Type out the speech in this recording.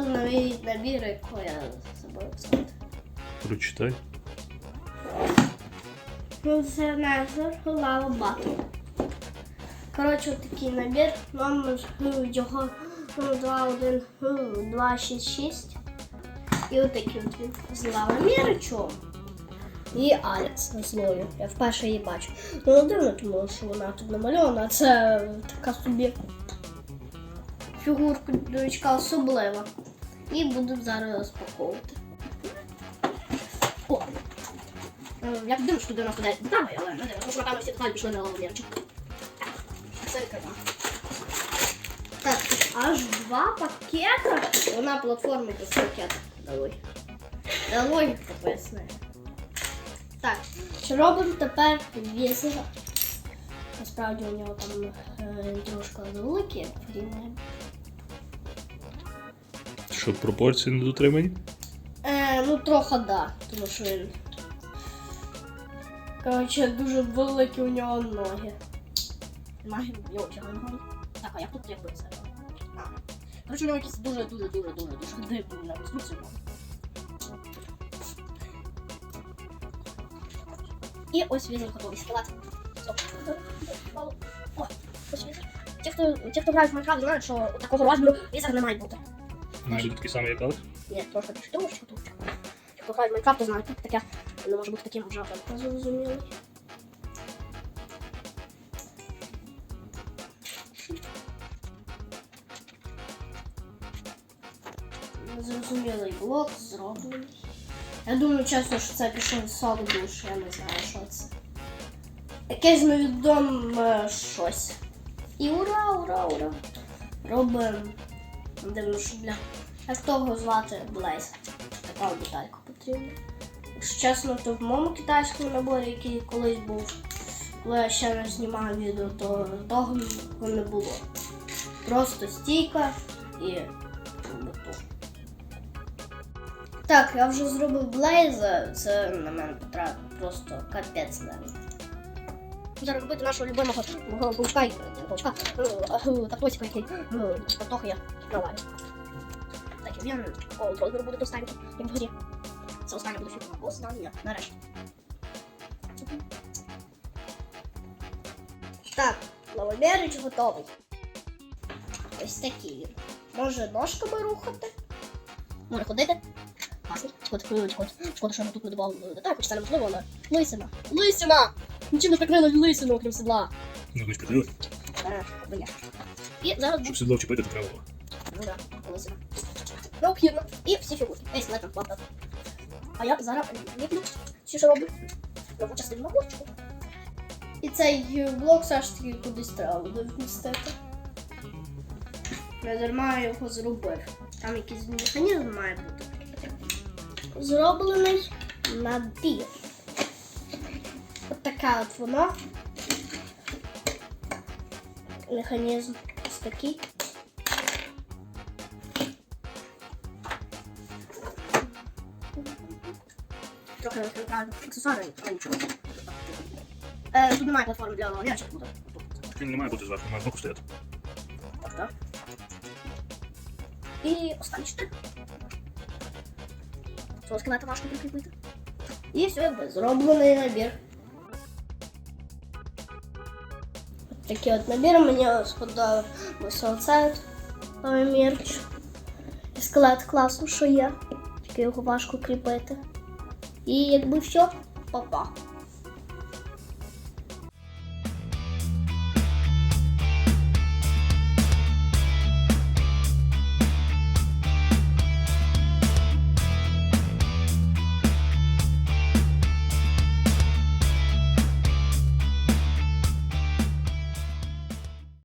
Купили новий набір, який я забув сказати. Прочитай. Функціонер Лава Батл. Коротше, такий набір. Номер його 21266. І отакий от він з лавоміричом. І Алекс злою. Я вперше її бачу. Ну дивно, тому що вона тут намальована, це така собі фігурка дочка особлива. І буду зараз розпаковувати. О! Е, Я дивлюсь, що 99 деталей, але не дивно, всі деталі пішли на лавомірчик. Це відкриваємо. Так, аж два пакета. Вона платформи без пакета. Далой. Далой підписане. Так, робимо тепер візер. Насправді у нього там е, трошки великі порівняно. Що пропорції не дотримані? Е, ну трохи да, тому що він. Коротше, дуже великі у нього ноги. Ноги його. Так, а як тут якби це? Коротше, у нього якісь дуже, дуже, дуже, дуже, дуже дивні на конструкцію. І ось візер готовий. О, ось візер. Ті, хто, ті, хто грають в Майнкрафт, знають, що такого розміру візер не має бути. Має бути такий самий, як Алекс? Ні, трошки більше того, що тут. Хто грає в Майнкрафт, то знає, тут таке не може бути таким жахом. Зрозумілий. Зрозумілий блок зроблений. Я думаю, чесно, що це пішов сок душ, я не знаю, що це. Якесь невідоме щось. І ура, ура, ура. Робимо. Дивно, що для. Того звати Блейз. Така деталька потрібна. Якщо чесно, то в моєму китайському наборі, який колись був, коли я ще не знімав відео, то того не було. Просто стійка і бетон. Так, я вже зробив Блейза, це на мене потратив просто капець навіть. Зараз робити нашого любимого мого і- паучка, ну, таптосика, який, ну, потохи я провалю. Так, і він от розміру буде останній, як в грі. Це остання буде фігура. Остання, нарешті. Так, лавомірич готовий. Ось такий він. Може ножками рухати? Може ходити? Класно. Шкода, шкода, шкода, що ми тут не добавили деталь, хоч це неможливо, але лисина. Лисина! Нічим не прикрили лисину, окрім седла. Ну, ми спитали. Е, бля. І зараз Щоб сідло вчепити, то треба було. Ну да, лисина. Необхідно. І всі фігурки. Ей, слайдер, ладно. А я зараз ліплю, всі що роблю. Нову частину на блочку. І цей блок все ж таки кудись треба буде вмістити. Не дарма його зробив. Там якийсь механізм має бути. Зроблений набір. От така от вона. Механізм ось такий. Трохи аксесуари, але нічого. Е, тут немає платформи для буде. Він не має бути зверху, має збоку стояти. Так, так. І останній штик. Цього скелета важко прикріпити. І все, якби зроблений набір. Такий от набір мені сподобався оцей мерч. Скелет класно, що є. Тільки його важко кріпити. І якби все, папа.